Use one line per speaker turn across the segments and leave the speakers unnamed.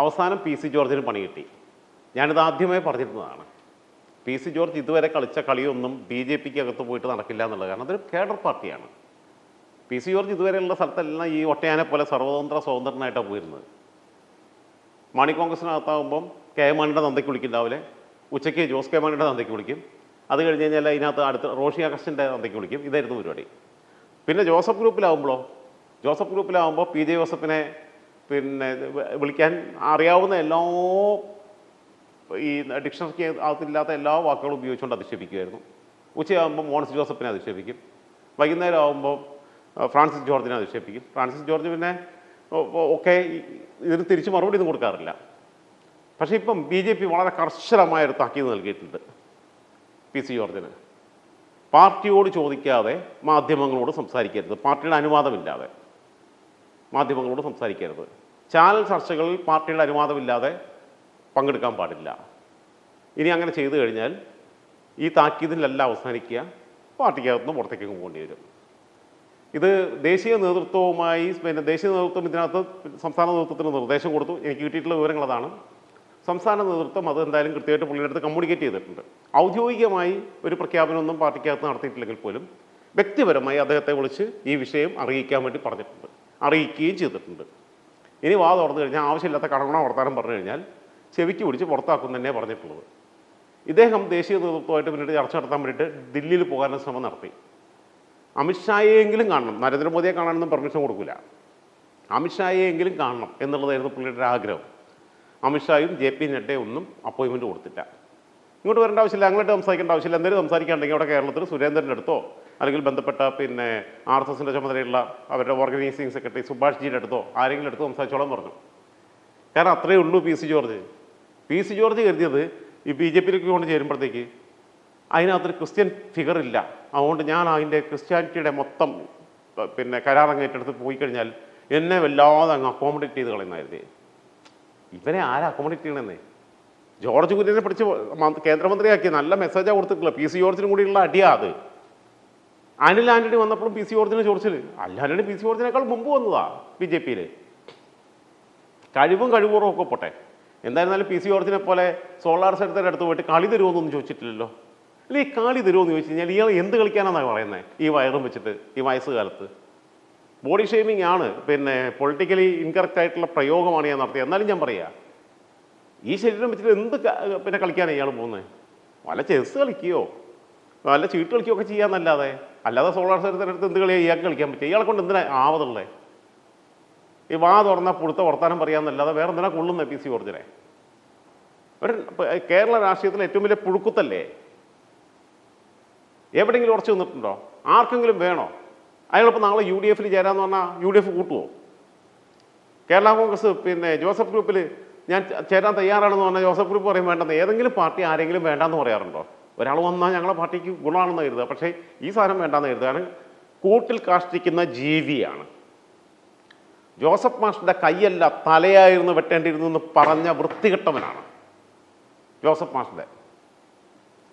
അവസാനം P C ജോർജിന് പണി കിട്ടി. ഞാനിത് ആദ്യമായി പറഞ്ഞിരുന്നതാണ്. പി സി ജോർജ് ഇതുവരെ കളിച്ച കളിയൊന്നും ബി ജെ പിക്ക് അകത്ത് പോയിട്ട് നടക്കില്ല എന്നുള്ളത് കാരണം അതൊരു കേഡർ പാർട്ടിയാണ്. പി സി ജോർജ് ഇതുവരെയുള്ള സ്ഥലത്തെല്ലാം ഈ ഒട്ടയാനെ പോലെ സർവതന്ത്ര സ്വതന്ത്രനായിട്ടാണ് പോയിരുന്നത്. മാണി കോൺഗ്രസിനകത്താകുമ്പം കെ എം മാണിയുടെ തന്തയ്ക്ക് വിളിക്കും ഉച്ചയ്ക്ക് ജോസ് കെ മാണിയുടെ തന്തയ്ക്ക് വിളിക്കും. അത് കഴിഞ്ഞ് കഴിഞ്ഞാൽ അതിനകത്ത് അടുത്ത് റോഷി അഗസ്റ്റിന്റെ തന്തയ്ക്ക് വിളിക്കും. ഇതായിരുന്നു പരിപാടി. പിന്നെ ജോസഫ് ഗ്രൂപ്പിലാവുമ്പോഴോ ജോസഫ് ഗ്രൂപ്പിലാവുമ്പോൾ പി ജെ ജോസഫിനെ പിന്നെ വിളിക്കാൻ അറിയാവുന്ന എല്ലാ ഈ ഡിക്ഷണറിക്ക് അകത്തില്ലാത്ത എല്ലാ വാക്കുകളും ഉപയോഗിച്ചുകൊണ്ട് അധിക്ഷേപിക്കുമായിരുന്നു ഉച്ചയാകുമ്പോൾ മോൺസ് ജോസഫിനെ അധിക്ഷേപിക്കും. വൈകുന്നേരം ആകുമ്പോൾ ഫ്രാൻസിസ് ജോർജിനെ അധിക്ഷേപിക്കും. ഫ്രാൻസിസ് ജോർജ് പിന്നെ ഒക്കെ ഇതിന് തിരിച്ച് മറുപടി ഒന്നും കൊടുക്കാറില്ല. പക്ഷേ ഇപ്പം ബി ജെ പി വളരെ കർശനമായ ഒരു താക്കീത് നൽകിയിട്ടുണ്ട് പി സി ജോർജിന്. പാർട്ടിയോട് ചോദിക്കാതെ മാധ്യമങ്ങളോട് സംസാരിക്കരുത്. പാർട്ടിയുടെ അനുവാദമില്ലാതെ. മാധ്യമങ്ങളോട് സംസാരിക്കരുത്. ചാനൽ ചർച്ചകളിൽ പാർട്ടിയുടെ അനുവാദമില്ലാതെ പങ്കെടുക്കാൻ പാടില്ല. ഇനി അങ്ങനെ ചെയ്തു കഴിഞ്ഞാൽ ഈ താക്കീതിലല്ല അവസാനിക്കുക പാർട്ടിക്കകത്തുനിന്ന് പുറത്തേക്ക് പോകേണ്ടി വരും. ഇത് ദേശീയ നേതൃത്വവുമായി പിന്നെ ദേശീയ നേതൃത്വം ഇതിനകത്ത് സംസ്ഥാന നേതൃത്വത്തിന് നിർദ്ദേശം കൊടുത്തു. എനിക്ക് കിട്ടിയിട്ടുള്ള വിവരങ്ങൾ അതാണ്. സംസ്ഥാന നേതൃത്വം അത് എന്തായാലും കൃത്യമായിട്ട് പുള്ളിയുടെ അടുത്ത് കമ്മ്യൂണിക്കേറ്റ് ചെയ്തിട്ടുണ്ട്. ഔദ്യോഗികമായി ഒരു പ്രഖ്യാപനമൊന്നും പാർട്ടിക്കകത്ത് നടത്തിയിട്ടില്ലെങ്കിൽ പോലും വ്യക്തിപരമായി അദ്ദേഹത്തെ വിളിച്ച് ഈ വിഷയം അറിയിക്കാൻ വേണ്ടി പറഞ്ഞിട്ടുണ്ട്. അറിയിക്കുകയും ചെയ്തിട്ടുണ്ട്. ഇനി വാ തുറന്നു കഴിഞ്ഞാൽ ആവശ്യമില്ലാത്ത കടകുണ വർത്താനം പറഞ്ഞു കഴിഞ്ഞാൽ ചെവിക്ക് പിടിച്ച് പുറത്താക്കും തന്നെ പറഞ്ഞിട്ടുള്ളത്. ഇദ്ദേഹം ദേശീയ നേതൃത്വമായിട്ട് പിന്നീട് ചർച്ച നടത്താൻ വേണ്ടിയിട്ട് ദില്ലിയിൽ പോകാനുള്ള ശ്രമം നടത്തി. അമിത്ഷായെങ്കിലും കാണണം. നരേന്ദ്രമോദിയെ കാണാനൊന്നും പെർമിഷൻ കൊടുക്കില്ല അമിത്ഷായെങ്കിലും കാണണം എന്നുള്ളതായിരുന്നു പുള്ളിയുടെ ആഗ്രഹം. അമിത്ഷായും ജെ പി നഡ്ഡയും ഒന്നും അപ്പോയിൻമെന്റ് കൊടുത്തില്ല. ഇങ്ങോട്ട് വരേണ്ട ആവശ്യമില്ല അങ്ങോട്ട് സംസാരിക്കേണ്ട ആവശ്യമില്ല. എന്തെങ്കിലും സംസാരിക്കാണ്ടെങ്കിൽ അവിടെ കേരളത്തിൽ സുരേന്ദ്രന്റെ അടുത്തോ അല്ലെങ്കിൽ ബന്ധപ്പെട്ട പിന്നെ ആർ എസ് എസിന്റെ ചുമതലയുള്ള അവരുടെ ഓർഗനൈസിംഗ് സെക്രട്ടറി സുഭാഷ് ജിയുടെ അടുത്തോ ആരെങ്കിലും അടുത്ത് സംസാരിച്ചോളാൻ പറഞ്ഞു. കാരണം അത്രയേ ഉള്ളൂ P C George. P C George കരുതിയത് ഈ ബി ജെ പിയിലേക്ക് കൊണ്ട് ചേരുമ്പോഴത്തേക്ക് അതിനകത്തൊരു ക്രിസ്ത്യൻ ഫിഗർ ഇല്ല. അതുകൊണ്ട് ഞാൻ അതിന്റെ ക്രിസ്ത്യാനിറ്റിയുടെ മൊത്തം പിന്നെ കരാറങ്ങ് ഏറ്റെടുത്ത് പോയി കഴിഞ്ഞാൽ എന്നെ വല്ലാതെ അങ്ങ് അക്കോമഡേറ്റ് ചെയ്ത് കളയുന്നതായിരുന്നു. ഇവനെ ആരാ അക്കോമഡേറ്റ് ചെയ്യണമെന്നേ ജോർജ് കുര്യനെ പിടിച്ച് കേന്ദ്രമന്ത്രിയാക്കി നല്ല മെസ്സേജാണ് കൊടുത്തിട്ടുള്ളത്. പി സി ജോർജിനും കൂടിയുള്ള അടിയാ അത്. അനിൽ ആന്റണി വന്നപ്പോഴും പി സി ജോർജിനെ ചോദിച്ചിൽ അനിൽ ആന്റണി പി സി ജോർജിനേക്കാൾ മുമ്പ് വന്നതാ ബി ജെ പിയിൽ കഴിവും കഴിവുറവും ഒക്കെ പോട്ടെ. എന്തായിരുന്നാലും പി സി ജോർജിനെ പോലെ സോളാർ സെക്ടറിന്റെ അടുത്ത് പോയിട്ട് കളി തരുമോന്നൊന്നും ചോദിച്ചിട്ടില്ലല്ലോ. അല്ലെ ഈ കളി തരുമോന്ന് ചോദിച്ചു കഴിഞ്ഞാൽ ഇയാൾ എന്ത് കളിക്കാനാണെന്നാണ് പറയുന്നത് ഈ വയറും വെച്ചിട്ട് ഈ വയസ്സ് കാലത്ത് ബോഡി ഷേമിംഗ് ആണ്. പിന്നെ പൊളിറ്റിക്കലി ഇൻകറക്റ്റ് ആയിട്ടുള്ള പ്രയോഗമാണ് ഞാൻ നടത്തിയത്. എന്നാലും ഞാൻ പറയാ ഈ ശരീരം വെച്ചിട്ട് എന്ത് പിന്നെ കളിക്കാനാണ് ഇയാൾ പോകുന്നത് വല്ല ചെസ് കളിക്കുകയോ വല്ല ചീട്ട് കളിക്കുകയോ ഒക്കെ ചെയ്യാമെന്നല്ലാതെ അല്ലാതെ സോളാർ സെറ്ററിന്റെ എന്ത് കളിയാണ് ഇയാൾക്ക് കളിക്കാൻ പറ്റുക ഇയാളെ കൊണ്ട് എന്തിനാ ആവതുള്ളത് ഈ വാ തുറന്നാൽ പുഴുത്ത വർത്താനം പറയാമെന്നല്ലാതെ വേറെ എന്തിനാ കൊള്ളുന്നത് പി സി ഓർജിനെ ഒരു കേരള രാഷ്ട്രീയത്തിലെ ഏറ്റവും വലിയ പുഴുക്കുത്തല്ലേ? എവിടെയെങ്കിലും ഉറച്ചു നിന്നിട്ടുണ്ടോ? ആർക്കെങ്കിലും വേണോ? അയാളിപ്പോൾ നാളെ യു ഡി എഫിൽ ചേരാമെന്ന് പറഞ്ഞാൽ യു ഡി എഫ് കൂട്ടുമോ കേരള കോൺഗ്രസ് പിന്നെ ജോസഫ് ഗ്രൂപ്പിൽ ഞാൻ ചേരാൻ തയ്യാറാണെന്ന് പറഞ്ഞാൽ ജോസഫ് ഗ്രൂപ്പ് പറയും വേണ്ടെന്ന്. ഏതെങ്കിലും പാർട്ടി ആരെങ്കിലും വേണ്ടാന്ന് പറയാറുണ്ടോ? ഒരാൾ വന്നാൽ ഞങ്ങളെ പാർട്ടിക്ക് ഗുണമാണെന്ന് കരുതുക. പക്ഷേ ഈ സാധനം വേണ്ടാന്ന് കാരണം കൂട്ടിൽ കാഷ്ടിക്കുന്ന ജീവിയാണ്. ജോസഫ് മാഷിന്റെ കൈയല്ല തലയായിരുന്നു വെട്ടേണ്ടിയിരുന്നു എന്ന് പറഞ്ഞ വൃത്തികെട്ടവനാണ് ജോസഫ് മാഷിന്റെ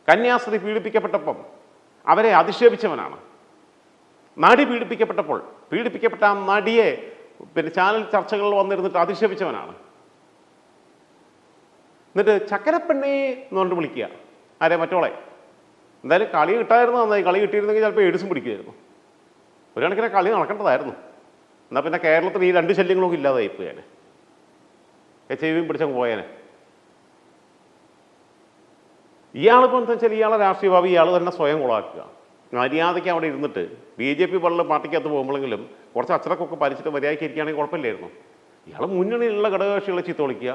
കന്യാസ്ത്രീ പീഡിപ്പിക്കപ്പെട്ടപ്പം അവരെ അധിക്ഷേപിച്ചവനാണ്. നടി പീഡിപ്പിക്കപ്പെട്ടപ്പോൾ പീഡിപ്പിക്കപ്പെട്ട ആ നടിയെ പിന്നെ ചാനൽ ചർച്ചകളിൽ വന്നിരുന്നിട്ട് അധിക്ഷേപിച്ചവനാണ്. എന്നിട്ട് ചക്കരപ്പെണ്ണേ എന്ന് പറഞ്ഞിട്ട് വിളിക്കുക. ആരെ? മറ്റോളെ. എന്തായാലും കളി കിട്ടായിരുന്നു നന്നായി. കളി കിട്ടിയിരുന്നെങ്കിൽ ചിലപ്പോൾ എഴുസും പിടിക്കുമായിരുന്നു. ഒരു കണക്കിന് കളി നടക്കേണ്ടതായിരുന്നു. എന്നാൽ പിന്നെ കേരളത്തിൽ ഈ രണ്ട് ശല്യങ്ങളൊക്കെ ഇല്ലാതായി പോയാൽ എച്ച് ഐ വിയും പിടിച്ചങ്ങ് പോയാൽ ഇയാളിപ്പോൾ എന്താ വെച്ചാൽ ഇയാളെ രാഷ്ട്രീയ ഭാവി ഇയാൾ തന്നെ സ്വയം കൊളാക്കുക. മര്യാദയ്ക്ക് അവിടെ ഇരുന്നിട്ട് ബി ജെ പി പോലുള്ള പാർട്ടിക്കകത്ത് പോകുമ്പോഴെങ്കിലും കുറച്ച് അച്ചടക്കമൊക്കെ പാലിച്ചിട്ട് മര്യാദയ്ക്ക് ഇരിക്കുകയാണെങ്കിൽ കുഴപ്പമില്ലായിരുന്നു. ഇയാൾ മുന്നണിയിലുള്ള ഘടകകക്ഷികളെ ചീത്ത വിളിക്കുക.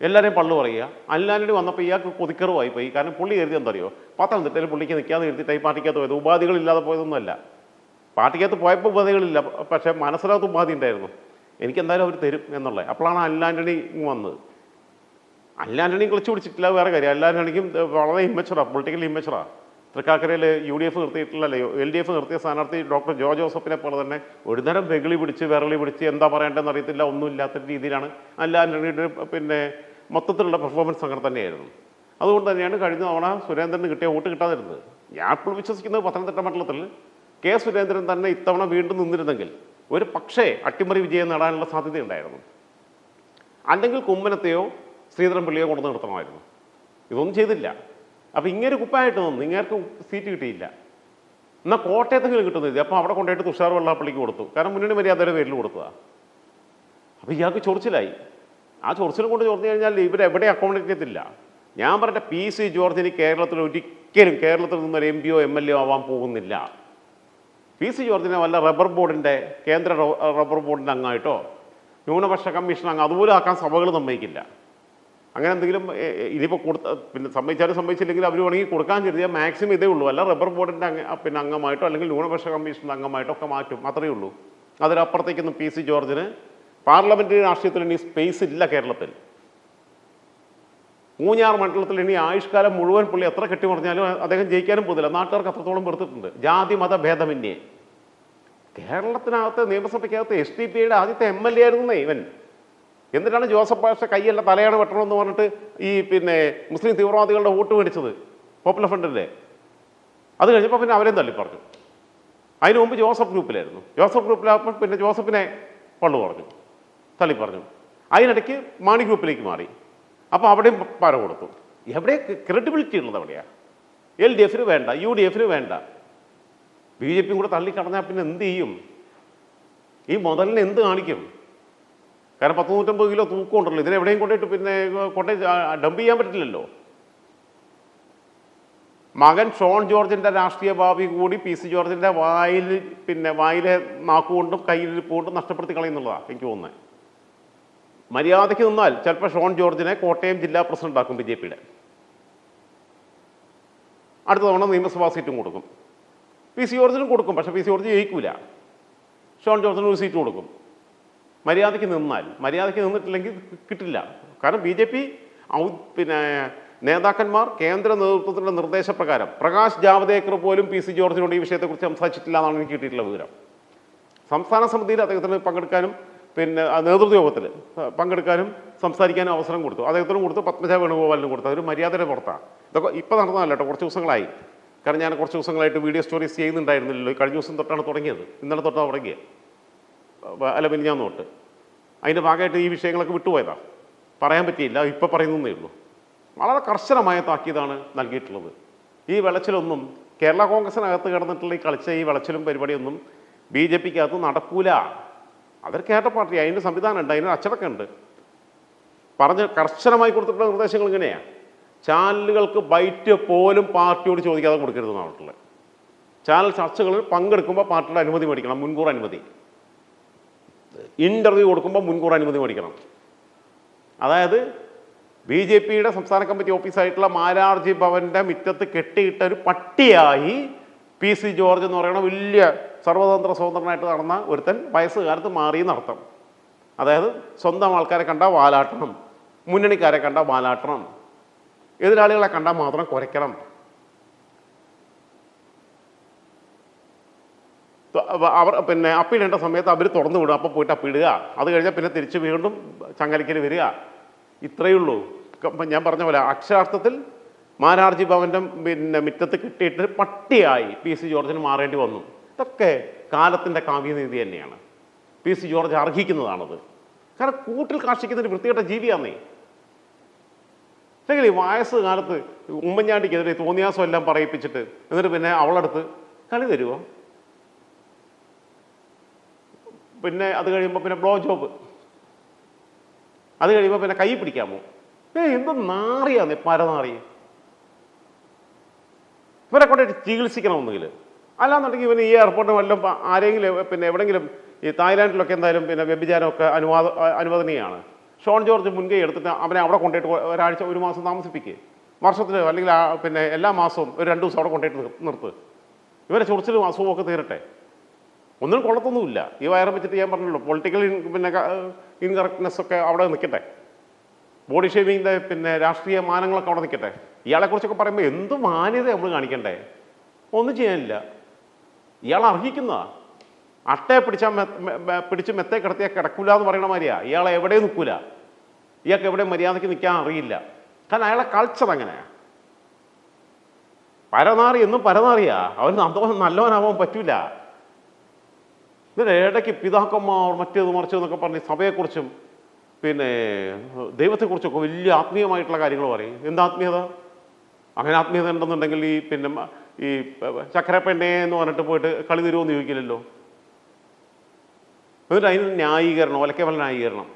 എല്ലാവരെയും പള്ളു പറയുക. അല്ലാണ്ട് വന്നപ്പോൾ ഇയാൾക്ക് കൊതിക്കറുമായി പോയി. കാരണം പുള്ളി കരുതി എന്തറിയോ? പത്തനംതിട്ടയിൽ പുള്ളിക്ക് നിൽക്കാതെ കരുതിയിട്ട് ഈ പാർട്ടിക്കകത്ത് പോയത്. ഉപാധികളില്ലാതെ പോയതൊന്നുമല്ല. പാർട്ടിക്കകത്ത് പോയപ്പോൾ ഉപാധികളില്ല. പക്ഷേ മനസ്സിനകത്ത് ഉപാധി ഉണ്ടായിരുന്നു. എനിക്ക് എന്തായാലും അവർ തരും എന്നുള്ളത്. അപ്പോഴാണ് അല്ലാന്റണി വന്നത്. അല്ലാന്റണി കളിച്ചു പിടിച്ചിട്ടില്ല. വേറെ കാര്യം. അല്ലാന്റണിക്കും വളരെ ഇമ്മച്ചറാണ് പൊളിറ്റിക്കൽ ഇമ്മച്ചറാ തൃക്കാക്കരയിൽ യു ഡി എഫ് നിർത്തിയിട്ടില്ലല്ലോ എൽ ഡി എഫ് നിർത്തിയ സ്ഥാനാർത്ഥി ഡോക്ടർ ജോ ജോസഫിനെ പോലെ തന്നെ ഒരു നേരം വെകിളി പിടിച്ച് വിരളി പിടിച്ച് എന്താ പറയേണ്ടതെന്ന് അറിയത്തില്ല. ഒന്നുമില്ലാത്ത രീതിയിലാണ്. അല്ലാന്റണിയുടെ പിന്നെ മൊത്തത്തിലുള്ള പെർഫോമൻസ് അങ്ങനെ തന്നെയായിരുന്നു. അതുകൊണ്ട് തന്നെയാണ് കഴിഞ്ഞ തവണ സുരേന്ദ്രന് കിട്ടിയ വോട്ട് കിട്ടാതിരുന്നത്. ഞാൻ ഇപ്പോൾ വിശ്വസിക്കുന്നത് പത്തനംതിട്ട മണ്ഡലത്തിൽ കെ സുരേന്ദ്രൻ തന്നെ ഇത്തവണ വീണ്ടും നിന്നിരുന്നെങ്കിൽ ഒരു പക്ഷേ അട്ടിമറി വിജയം നേടാനുള്ള സാധ്യതയുണ്ടായിരുന്നു. അല്ലെങ്കിൽ കുമ്മനത്തെയോ ശ്രീധരൻപിള്ളിയോ കൊണ്ടു നിർത്തണമായിരുന്നു. ഇതൊന്നും ചെയ്തില്ല. അപ്പോൾ ഇങ്ങനെ കുപ്പായിട്ട് നിന്നു ഇങ്ങേർക്ക് സീറ്റ് കിട്ടിയില്ല. എന്നാൽ കോട്ടയത്തെങ്കിലും കിട്ടുന്നില്ല അപ്പോൾ അവിടെ കൊണ്ടുപോയിട്ട് തുഷാർ വെള്ളാപ്പള്ളിക്ക് കൊടുത്തു. കാരണം മുന്നണി മര്യാദയുടെ പേരിൽ കൊടുത്തതാണ് അപ്പോൾ ഇയാൾക്ക് ചൊറിച്ചിലായി. ആ ചൊറിച്ചിലും കൊണ്ട് ചോർന്നു കഴിഞ്ഞാൽ ഇവരെ എവിടെ അക്കോമഡേറ്റ് ചെയ്തില്ല ഞാൻ പറഞ്ഞ പി സി ജോർജിന് കേരളത്തിൽ ഒരിക്കലും കേരളത്തിൽ നിന്ന് ഒരു എം പിയോ എം എൽ എ ആവാൻ പോകുന്നില്ല. പി സി ജോർജിനെ വല്ല റബ്ബർ ബോർഡിന്റെ കേന്ദ്ര റബ്ബർ ബോർഡിന്റെ അംഗമായിട്ടോ ന്യൂനപക്ഷ കമ്മീഷൻ അംഗം അതുപോലെ ആക്കാൻ സഭകൾ സമ്മതിക്കില്ല. അങ്ങനെ എന്തെങ്കിലും ഇനിയിപ്പോൾ കൊടുത്ത പിന്നെ സമ്മതിച്ചാലും സമ്മതിച്ചില്ലെങ്കിൽ അവർ വേണമെങ്കിൽ കൊടുക്കാൻ ചെറിയ മാക്സിമം ഇതേ ഉള്ളൂ. അല്ല റബ്ബർ ബോർഡിന്റെ അംഗ പിന്നെ അംഗമായിട്ടോ അല്ലെങ്കിൽ ന്യൂനപക്ഷ കമ്മീഷന്റെ അംഗമായിട്ടോ ഒക്കെ മാറ്റും. അത്രയേ ഉള്ളൂ. അതിലപ്പുറത്തേക്കൊന്നും പി സി ജോർജിന് പാർലമെന്ററി രാഷ്ട്രീയത്തിൽ ഇനി സ്പേസ് ഇല്ല കേരളത്തിൽ. മൂഞ്ഞാർ മണ്ഡലത്തിൽ ഇനി ആയുഷ്കാലം മുഴുവൻ പുള്ളി എത്ര കെട്ടി പറഞ്ഞാലും അദ്ദേഹം ജയിക്കാനും പോകുന്നില്ല നാട്ടുകാർക്ക് അത്രത്തോളം വെറുത്തിട്ടുണ്ട്. ജാതി മത ഭേദമന്യേ. കേരളത്തിനകത്ത് നിയമസഭയ്ക്കകത്ത് എസ് ഡി പി ഐയുടെ ആദ്യത്തെ എം എൽ എ ആയിരുന്നേ ഇവൻ. എന്നിട്ടാണ് ജോസഫ് പാഷ കൈയല്ല തലയാണ് വെട്ടണമെന്ന് പറഞ്ഞിട്ട് ഈ പിന്നെ മുസ്ലിം തീവ്രവാദികളുടെ വോട്ട് മേടിച്ചത് പോപ്പുലർ ഫ്രണ്ടിന്റെ അത് കഴിഞ്ഞപ്പോൾ പിന്നെ അവരെയും തള്ളി പറഞ്ഞു. അതിനു മുമ്പ് ജോസഫ് ഗ്രൂപ്പിലായിരുന്നു. ജോസഫ് ഗ്രൂപ്പിലാകുമ്പോൾ പിന്നെ ജോസഫിനെ പള്ളു പറഞ്ഞു. തള്ളി പറഞ്ഞു. അതിനിടയ്ക്ക് മാണി ഗ്രൂപ്പിലേക്ക് മാറി. അപ്പോൾ അവിടെയും പാര കൊടുത്തു. എവിടെ ക്രെഡിബിലിറ്റി ഉള്ളത് എവിടെയാണ് എൽ ഡി എഫിന് വേണ്ട യു ഡി എഫിന് വേണ്ട. ബി ജെ പിയും കൂടെ തള്ളിക്കടഞ്ഞാൽ പിന്നെ എന്ത് ചെയ്യും? ഈ മുതലിനെ എന്ത് കാണിക്കും? കാരണം പത്ത് നൂറ്റമ്പത് കിലോ തൂക്കമുണ്ടല്ലോ. ഇതിനെവിടെയും കൊണ്ടിട്ട് പിന്നെ കൊണ്ടേ ഡംപ് ചെയ്യാൻ പറ്റില്ലല്ലോ. മകൻ ഷോൺ ജോർജിന്റെ രാഷ്ട്രീയ ഭാവി കൂടി പി സി ജോർജിന്റെ വായിൽ പിന്നെ വായിലെ നാക്കുകൊണ്ടും കയ്യിലിരിപ്പ് കൊണ്ടും നഷ്ടപ്പെടുത്തി കളയുന്നുള്ളതാണ് എനിക്ക് തോന്നുന്നത്. മര്യാദയ്ക്ക് നിന്നാൽ ചിലപ്പോൾ ഷോൺ ജോർജിനെ കോട്ടയം ജില്ലാ പ്രസിഡന്റ് ആക്കും ബി ജെ പിയുടെ. അടുത്ത തവണ നിയമസഭാ സീറ്റും കൊടുക്കും. പി സി ജോർജിനും കൊടുക്കും പക്ഷേ പി സി ജോർജ് ജയിക്കില്ല ഷോൺ ജോർജിന് ഒരു സീറ്റ് കൊടുക്കും. മര്യാദയ്ക്ക് നിന്നാൽ മര്യാദയ്ക്ക് നിന്നിട്ടില്ലെങ്കിൽ കിട്ടില്ല. കാരണം ബി ജെ പി പിന്നെ നേതാക്കന്മാർ കേന്ദ്ര നേതൃത്വത്തിന്റെ നിർദ്ദേശപ്രകാരം പ്രകാശ് ജാവദേക്കർ പോലും പി സി ജോർജിനോട് ഈ വിഷയത്തെക്കുറിച്ച് സംസാരിച്ചിട്ടില്ല എന്നാണ് എനിക്ക് കിട്ടിയിട്ടുള്ള വിവരം. സംസ്ഥാന സമിതിയിൽ അദ്ദേഹത്തിന് പങ്കെടുക്കാനും പിന്നെ ആ നേതൃത്വ യോഗത്തിൽ പങ്കെടുക്കാനും സംസാരിക്കാനും അവസരം കൊടുത്തു. അദ്ദേഹത്തിനും കൊടുത്തു പത്മജ വേണുഗോപാലിനും കൊടുത്തു. അതൊരു മര്യാദയുടെ പുറത്താണ്. ഇതൊക്കെ ഇപ്പോൾ നടന്നതല്ല കേട്ടോ കുറച്ച് ദിവസങ്ങളായി. കാരണം ഞാൻ കുറച്ച് ദിവസങ്ങളായിട്ട് വീഡിയോ സ്റ്റോറീസ് ചെയ്യുന്നുണ്ടായിരുന്നില്ലല്ലോ. കഴിഞ്ഞ ദിവസം തൊട്ടാണ് തുടങ്ങിയത്. ഇന്നലെ തൊട്ടാണ് തുടങ്ങിയത്. അല്ല പിന്നെ ഞാൻ നോട്ട്. അതിന്റെ ഭാഗമായിട്ട് ഈ വിഷയങ്ങളൊക്കെ വിട്ടുപോയതാ. പറയാൻ പറ്റിയില്ല ഇപ്പം പറയുന്നതേ ഉള്ളൂ. വളരെ കർശനമായ താക്കീതാണ് നൽകിയിട്ടുള്ളത്. ഈ വിളച്ചിലൊന്നും കേരള കോൺഗ്രസിനകത്ത് കിടന്നിട്ടുള്ള ഈ കളിച്ച ഈ വിളച്ചിലും പരിപാടിയൊന്നും ബി ജെ പിക്കകത്ത് നടക്കൂല. അതൊരു കേട്ട പാർട്ടി അതിന്റെ സംവിധാനമുണ്ട് ഉണ്ട് അതിന്റെ അച്ചടക്കമുണ്ട് പറഞ്ഞ് കർശനമായി കൊടുത്തിട്ടുള്ള നിർദ്ദേശങ്ങൾ ഇങ്ങനെയാണ് ചാനലുകൾക്ക് ബൈറ്റ് പോലും പാർട്ടിയോട് ചോദിക്കാതെ കൊടുക്കരുതെന്നാണ് പറഞ്ഞിട്ടുള്ളത്. ചാനൽ ചർച്ചകളിൽ പങ്കെടുക്കുമ്പോൾ പാർട്ടിയുടെ അനുമതി മേടിക്കണം മുൻകൂർ അനുമതി. ഇന്റർവ്യൂ കൊടുക്കുമ്പോൾ മുൻകൂർ അനുമതി മേടിക്കണം. അതായത് ബി ജെ പിയുടെ സംസ്ഥാന കമ്മിറ്റി ഓഫീസായിട്ടുള്ള മാരാർജി ഭവന്റെ മുറ്റത്ത് കെട്ടിയിട്ട ഒരു പട്ടിയായി പി സി ജോർജ് എന്ന് പറയുന്ന വലിയ സർവതന്ത്ര സ്വതന്ത്രനായിട്ട് നടന്ന ഒരുത്തൻ വയസ്സുകാലത്ത് മാറി നടത്തണം അതായത് സ്വന്തം ആൾക്കാരെ കണ്ടാൽ വാലാട്ടണം മുന്നണിക്കാരെ കണ്ടാൽ വാലാട്ടണം എതിരാളികളെ കണ്ടാൽ മാത്രം കുരയ്ക്കണം അവർ പിന്നെ അപ്പീടേണ്ട സമയത്ത് അവർ തുറന്നു വിടും അപ്പോൾ പോയിട്ട് അപ്പീടുക അത് കഴിഞ്ഞാൽ പിന്നെ തിരിച്ച് വീണ്ടും ചങ്ങലിക്കൽ വരിക. ഇത്രയേ ഉള്ളൂ. ഞാൻ പറഞ്ഞ പോലെ അക്ഷരാർത്ഥത്തിൽ മാനാർജി ഭവന്റെ പിന്നെ മുറ്റത്ത് കിട്ടിയിട്ട് പട്ടിയായി പി സി ജോർജിന് മാറേണ്ടി വന്നു. ഇതൊക്കെ കാലത്തിന്റെ കാവ്യനീതി തന്നെയാണ്. പി സി ജോർജ് അർഹിക്കുന്നതാണത്. കാരണം കൂട്ടിൽ കാർഷിക്കുന്നൊരു വൃത്തികെട്ട ജീവിയാന്നേ. അല്ലെങ്കിൽ ഈ വയസ്സ് കാലത്ത് ഉമ്മൻചാണ്ടിക്കെതിരെ തോന്നിയാസം എല്ലാം പറയിപ്പിച്ചിട്ട് എന്നിട്ട് പിന്നെ അവളടുത്ത് കളി തരുമോ പിന്നെ അത് കഴിയുമ്പോൾ പിന്നെ ബ്ലോ ജോബ് അത് കഴിയുമ്പോൾ പിന്നെ കൈ പിടിക്കാമോ ഏ എന്തോ നാറിയാന്നേ പരനാറി. ഇവരെ കൊണ്ടായിട്ട് ചികിത്സിക്കണമെന്നെങ്കിൽ അല്ലാന്നുണ്ടെങ്കിൽ ഇവന് ഈ എയർപോർട്ടിന് വല്ലതും ആരെങ്കിലും പിന്നെ എവിടെയെങ്കിലും ഈ തായ്ലാൻഡിലൊക്കെ എന്തായാലും പിന്നെ വ്യഭിചാരമൊക്കെ അനുവാദ അനുവദനീയമാണ് ഷോൺ ജോർജ് മുൻകൈ എടുത്തിട്ട് അവനെ അവിടെ കൊണ്ടുപോയിട്ട് ഒരാഴ്ച ഒരു മാസം താമസിപ്പിക്കുക വർഷത്തിൽ അല്ലെങ്കിൽ പിന്നെ എല്ലാ മാസവും ഒരു രണ്ട് ദിവസം അവിടെ കൊണ്ടുപോയിട്ട് നിർ- നിർത്ത്. ഇവരെ ചൊറിച്ചിലും അസുഖമൊക്കെ തീരട്ടെ. ഒന്നും കൊള്ളത്തൊന്നുമില്ല. ഈ വയറെ വെച്ചിട്ട് ഞാൻ പറഞ്ഞല്ലോ പൊളിറ്റിക്കൽ പിന്നെ ഇൻകറക്റ്റ്നെസ് ഒക്കെ അവിടെ നിൽക്കട്ടെ. ബോഡി ഷേവിങ്ങിന്റെ പിന്നെ രാഷ്ട്രീയ മാനങ്ങളൊക്കെ അവിടെ നിൽക്കട്ടെ. ഇയാളെക്കുറിച്ചൊക്കെ പറയുമ്പോൾ എന്ത് മാന്യത നമ്മൾ കാണിക്കണ്ടേ? ഒന്നും ചെയ്യാനില്ല. ഇയാൾ അർഹിക്കുന്നതാ. അട്ടയെ പിടിച്ചാൽ പിടിച്ച് മെത്തേ കിടത്തിയാൽ കിടക്കൂല എന്ന് പറയണ മാതിരിയാ. ഇയാളെ എവിടെയും നിൽക്കൂല. ഇയാൾക്ക് എവിടെ മര്യാദയ്ക്ക് നിൽക്കാൻ അറിയില്ല. കാരണം അയാളെ കൾച്ചർ അങ്ങനെയാ. പരനാറി എന്നും പരനാറിയാ. അവൻ നല്ലവനാവാൻ പറ്റൂല. ഇതിന് ഇടയ്ക്ക് പിതാക്കന്മാർ മറ്റേത് മറിച്ചു എന്നൊക്കെ പറഞ്ഞ് സഭയെക്കുറിച്ചും പിന്നെ ദൈവത്തെക്കുറിച്ചൊക്കെ വലിയ ആത്മീയമായിട്ടുള്ള കാര്യങ്ങൾ പറയും. എന്താ ആത്മീയത? അങ്ങനെ ആത്മീയത ഉണ്ടെന്നുണ്ടെങ്കിൽ ഈ പിന്നെ ഈ ചക്കരപ്പെണ്ണേ എന്ന് പറഞ്ഞിട്ട് പോയിട്ട് കളി തരുമോ ചോദിക്കില്ലല്ലോ. എന്നിട്ട് അതിന് ന്യായീകരണം ഒലക്കേവല ന്യായീകരണം.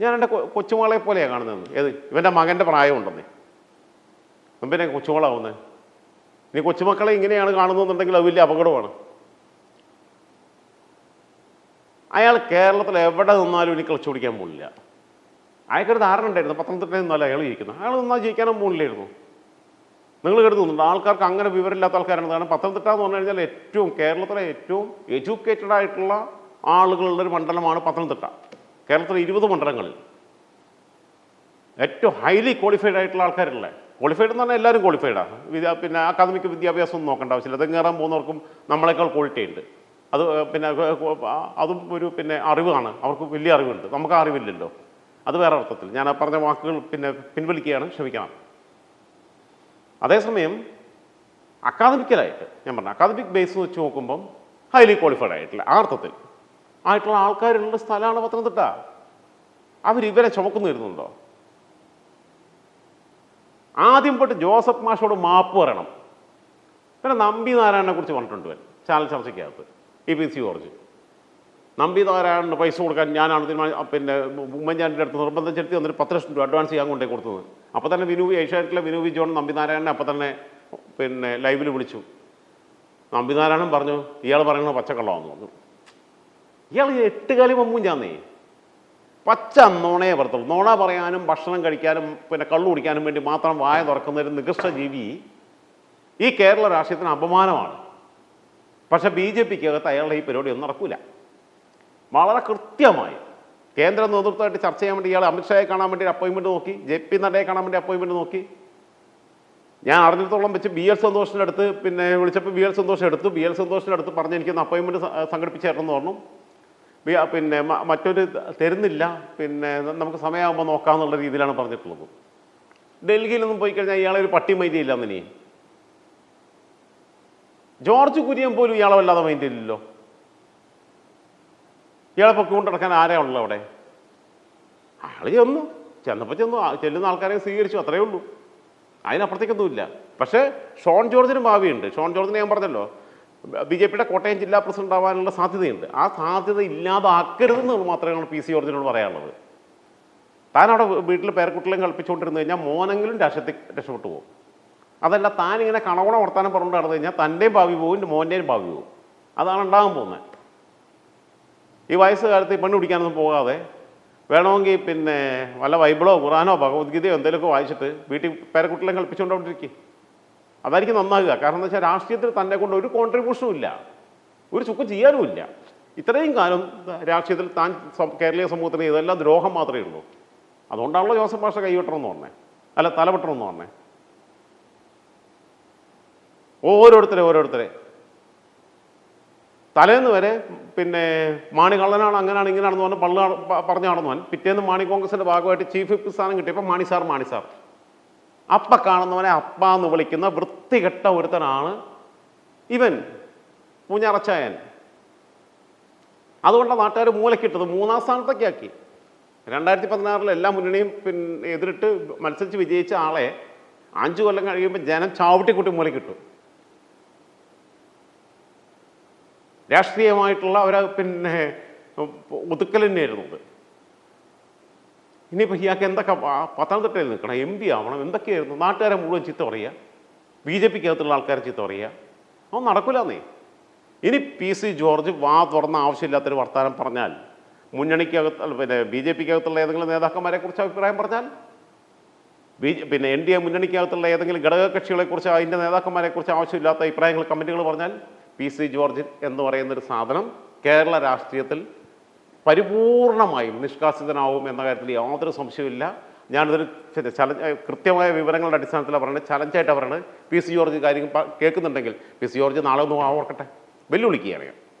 ഞാൻ എന്റെ കൊച്ചുമോളെ പോലെയാണ് കാണുന്നത്. ഏത്? ഇവന്റെ മകന്റെ പ്രായമുണ്ടെന്നേ. പിന്നെ കൊച്ചുമകളാവുന്നത് ഇനി കൊച്ചുമക്കളെ ഇങ്ങനെയാണ് കാണുന്നതെന്നുണ്ടെങ്കിൽ അത് വലിയ അപകടമാണ്. അയാൾ കേരളത്തിൽ എവിടെ നിന്നാലും ഇനി കളിച്ചു പിടിക്കാൻ പോകില്ല അയാൾക്കൊരു ധാരണ ഉണ്ടായിരുന്നു. പത്തനംതിട്ടയിൽ നിന്നല്ല അയാൾ ജയിക്കുന്നത് അയാൾ നിന്നാൽ ജയിക്കാനും പോകില്ലായിരുന്നു നിങ്ങൾ കരുതുന്നുണ്ട് ആൾക്കാർക്ക് അങ്ങനെ വിവരമില്ലാത്ത ആൾക്കാരാണ്. കാരണം പത്തനംതിട്ട എന്ന് പറഞ്ഞു കഴിഞ്ഞാൽ ഏറ്റവും കേരളത്തിലെ ഏറ്റവും എഡ്യൂക്കേറ്റഡ് ആയിട്ടുള്ള ആളുകളുള്ള ഒരു മണ്ഡലമാണ് പത്തനംതിട്ട. കേരളത്തിലെ ഇരുപത് മണ്ഡലങ്ങളിൽ. ഏറ്റവും ഹൈലി ക്വാളിഫൈഡ് ആയിട്ടുള്ള ആൾക്കാരല്ലേ? ക്വാളിഫൈഡ് എന്ന് പറഞ്ഞാൽ എല്ലാവരും ക്വാളിഫൈഡാണ് പിന്നെ അക്കാദമിക് വിദ്യാഭ്യാസം ഒന്നും നോക്കേണ്ട ആവശ്യമില്ല. അത് കയറാൻ പോകുന്നവർക്കും നമ്മളെക്കാൾ ക്വാളിറ്റി ഉണ്ട്. അത് പിന്നെ അതും ഒരു പിന്നെ അറിവാണ്. അവർക്ക് വലിയ അറിവുണ്ട്. നമുക്ക് അറിവില്ലല്ലോ. അത് വേറെ അർത്ഥത്തിൽ. ഞാൻ ആ പറഞ്ഞ വാക്കുകൾ പിന്നെ പിൻവലിക്കുകയാണ്. ക്ഷമിക്കണം. അതേസമയം അക്കാദമിക്കലായിട്ട് ഞാൻ പറഞ്ഞു അക്കാദമിക് ബേസ് വെച്ച് നോക്കുമ്പം ഹൈലി ക്വാളിഫൈഡ് ആയിട്ടില്ല. ആ അർത്ഥത്തിൽ. ആയിട്ടുള്ള ആൾക്കാരുള്ള സ്ഥലമാണ് പത്തനംതിട്ട. അവർ ഇവരെ ചുമക്കുന്നു വരുന്നുണ്ടോ? ആദ്യം പോയിട്ട് ജോസഫ് മാഷോട് മാപ്പ് പറയണം. പിന്നെ നമ്പി നാരായണനെ കുറിച്ച് പറഞ്ഞിട്ടുണ്ട് ചാനൽ ചർച്ചയ്ക്കകത്ത്. ഇ പി സി ജോർജ് നമ്പി നാരായണന് പൈസ കൊടുക്കാൻ ഞാനാണ് തീരുമാനം പിന്നെ ഉമ്മൻചാണ്ടിന്റെ അടുത്ത് നിർബന്ധം ചെലുത്തി വന്നിട്ട് പത്ത് ലക്ഷം രൂപ അഡ്വാൻസ് ചെയ്യാൻ കൊണ്ടേ കൊടുത്തത്. അപ്പോൾ തന്നെ വിനു ഏഷ്യാനെറ്റിലെ വിനു ജോൺ നമ്പി നാരായണനെ അപ്പോൾ തന്നെ പിന്നെ ലൈവിൽ വിളിച്ചു. നമ്പി നാരായണൻ പറഞ്ഞു ഇയാൾ പറയുന്നത് പച്ചക്കള്ളമാണെന്ന് പറഞ്ഞു. ഇയാൾ എട്ട് കാലം മുമ്പും ചാന്നേ പച്ച നോണയെ പറത്തുള്ളൂ നോണ പറയാനും ഭക്ഷണം കഴിക്കാനും പിന്നെ കള്ളു കുടിക്കാനും വേണ്ടി മാത്രം വായ തുറക്കുന്ന ഒരു നികൃഷ്ട ജീവി ഈ കേരള രാഷ്ട്രീയത്തിന് അപമാനമാണ്. പക്ഷെ ബി ജെ പിക്ക് അകത്ത് അയാളുടെ ഈ പരിപാടി ഒന്നും നടക്കൂല. വളരെ കൃത്യമായി കേന്ദ്ര നേതൃത്വമായിട്ട് ചർച്ച ചെയ്യാൻ വേണ്ടി ഇയാൾ അമിത്ഷായെ കാണാൻ വേണ്ടി അപ്പോയിൻമെന്റ് നോക്കി ജെ പി നഡ്ഡയെ കാണാൻ വേണ്ടി അപ്പോയിൻമെന്റ് നോക്കി. ഞാൻ അറിഞ്ഞിടത്തോളം വെച്ച് ബി എൽ സന്തോഷിന്റെ അടുത്ത് പിന്നെ വിളിച്ചപ്പോൾ ബി എൽ സന്തോഷം എടുത്തു. ബി എൽ സന്തോഷിന്റെ അടുത്ത് പറഞ്ഞ് എനിക്കൊന്ന് അപ്പോയിൻമെന്റ് എന്ന് പറഞ്ഞു. പിന്നെ മറ്റൊരു തരുന്നില്ല. പിന്നെ നമുക്ക് സമയമാകുമ്പോൾ നോക്കാമെന്നുള്ള രീതിയിലാണ് പറഞ്ഞിട്ടുള്ളത്. ഡൽഹിയിലൊന്നും പോയി കഴിഞ്ഞാൽ ഇയാളെ ഒരു പട്ടി മൈതിയില്ല എന്നിനി. ജോർജ് കുര്യൻ പോലും ഇയാളെ വല്ലാതെ മൈൻഡ് ചെയ്യില്ലല്ലോ ഇയാളെ പൊക്കിക്കൊണ്ട് കൊണ്ടിടക്കാൻ ആരാ ഉള്ളത് അവിടെ? അയാൾ ചെന്നു. ചെന്നപ്പോൾ ചെന്നു. ചെല്ലുന്ന ആൾക്കാരെ സ്വീകരിച്ചു. അത്രയേ ഉള്ളൂ. അതിനപ്പുറത്തേക്കൊന്നുമില്ല. പക്ഷേ ഷോൺ ജോർജിന് ഭാവിയുണ്ട്. ഷോൺ ജോർജിന് ഞാൻ പറഞ്ഞല്ലോ. ബി ജെ പിയുടെ കോട്ടയം ജില്ലാ പ്രസിഡന്റ് ആവാനുള്ള സാധ്യതയുണ്ട്. ആ സാധ്യത ഇല്ലാതാക്കരുതെന്ന് മാത്രമാണ് പി സി ജോർജിനോട് പറയാനുള്ളത്. താൻ അവിടെ വീട്ടിൽ പേരക്കുട്ടികളെ കളിപ്പിച്ചുകൊണ്ടിരുന്നു കഴിഞ്ഞാൽ മോനെങ്കിലും രക്ഷത്തിൽ രക്ഷപ്പെട്ടു പോകും. അതല്ല താൻ ഇങ്ങനെ കണവണ വർത്താനം പറഞ്ഞു നടന്നു കഴിഞ്ഞാൽ തന്റെയും ഭാവി പോകും മോന്റെയും ഭാവി പോകും അതാണ് ഉണ്ടാകാൻ പോകുന്നത്. ഈ വയസ്സുകാലത്ത് പെണ്ണ് പിടിക്കാനൊന്നും പോകാതെ വേണമെങ്കിൽ പിന്നെ വല്ല ബൈബിളോ ഖുറാനോ ഭഗവത്ഗീതയോ എന്തെങ്കിലുമൊക്കെ വായിച്ചിട്ട് വീട്ടിൽ പേരക്കുട്ടികളെ കളിപ്പിച്ചുകൊണ്ടോണ്ടിരിക്കും. അതായിരിക്കും നന്നാകുക. കാരണം എന്താ വെച്ചാൽ രാഷ്ട്രീയത്തിൽ തന്നെ കൊണ്ട് ഒരു കോൺട്രിബ്യൂഷനും ഇല്ല. ഒരു ചുക്കും ചെയ്യാനും ഇല്ല. ഇത്രയും കാലം രാഷ്ട്രീയത്തിൽ താൻ കേരളീയ സമൂഹത്തിന് ഇതെല്ലാം ദ്രോഹം മാത്രമേ ഉള്ളൂ. അതുകൊണ്ടാണല്ലോ ജോസഫ് ഭാഷ കൈവിട്ടണമെന്ന് പറഞ്ഞേ. അല്ല തലവെട്ടണമെന്ന് പറഞ്ഞേ. ഓരോരുത്തരെ ഓരോരുത്തരെ. തലേന്ന് വരെ പിന്നെ മാണി കള്ളനാണ് അങ്ങനെയാണ് ഇങ്ങനെയാണെന്ന് പറഞ്ഞ് പള്ളു പറഞ്ഞു നടന്നവൻ പിറ്റേന്ന് മാണി കോൺഗ്രസിന്റെ ഭാഗമായിട്ട് ചീഫ് വിപ്പ് സ്ഥാനം കിട്ടിയപ്പോൾ മാണി സാർ മാണി സാർ അപ്പ കാണുന്നവനെ അപ്പ എന്ന് വിളിക്കുന്ന വൃത്തികെട്ട ഒരുത്തനാണ് ഇവൻ പൂഞ്ഞറച്ചായൻ അതുകൊണ്ടാണ് നാട്ടുകാർ മൂലക്കിട്ടത് മൂന്നാം സ്ഥാനത്തൊക്കെ ആക്കി. രണ്ടായിരത്തി പതിനാറിൽ എല്ലാ മുന്നണിയും പിന്നെ എതിരിട്ട് മത്സരിച്ച് വിജയിച്ച ആളെ അഞ്ചു കൊല്ലം കഴിയുമ്പോൾ ജനം ചാവട്ടിക്കുട്ടി മൂലക്കിട്ടു. രാഷ്ട്രീയമായിട്ടുള്ള ഒരു പിന്നെ ഒതുക്കൽ തന്നെയായിരുന്നു അത്. ഇനിയിപ്പോൾ ഇയാൾക്ക് എന്തൊക്കെ പത്തനംതിട്ടയിൽ നിൽക്കണം എം പി ആവണം എന്തൊക്കെയായിരുന്നു? നാട്ടുകാരെ മുഴുവൻ ചീത്ത പറയുക ബി ജെ പിക്ക് അകത്തുള്ള ആൾക്കാരെ ചീത്ത പറയുക. അതൊന്നും നടക്കില്ലെന്നേ ഇനി പി സി ജോർജ് വാ തുറന്ന ആവശ്യമില്ലാത്തൊരു വർത്തമാനം പറഞ്ഞാൽ മുന്നണിക്കകത്ത് പിന്നെ ബി ജെ പിക്ക് അകത്തുള്ള ഏതെങ്കിലും നേതാക്കന്മാരെ കുറിച്ച് അഭിപ്രായം പറഞ്ഞാൽ ബി പിന്നെ എൻ ഡി എ മുന്നണിക്കകത്തുള്ള ഏതെങ്കിലും ഘടകകക്ഷികളെക്കുറിച്ച് അതിന്റെ നേതാക്കന്മാരെക്കുറിച്ച് ആവശ്യമില്ലാത്ത അഭിപ്രായങ്ങൾ കമന്റുകൾ പറഞ്ഞാൽ പി സി ജോർജ് എന്ന് പറയുന്നൊരു സാധനം കേരള രാഷ്ട്രീയത്തിൽ പരിപൂർണമായും നിഷ്കാസിതനാവും എന്ന കാര്യത്തിൽ യാതൊരു സംശയമില്ല ഞാനിതൊരു ചലഞ്ച് കൃത്യമായ വിവരങ്ങളുടെ അടിസ്ഥാനത്തിൽ പറയുന്നത് ചലഞ്ചായിട്ടാണ് പറയുന്നത് പി സി ജോർജ് കാര്യം കേൾക്കുന്നുണ്ടെങ്കിൽ പി സി ജോർജ് നാളെ ഒന്ന് ഓർക്കട്ടെ. വെല്ലുവിളിക്കുകയാണ് ഞാൻ.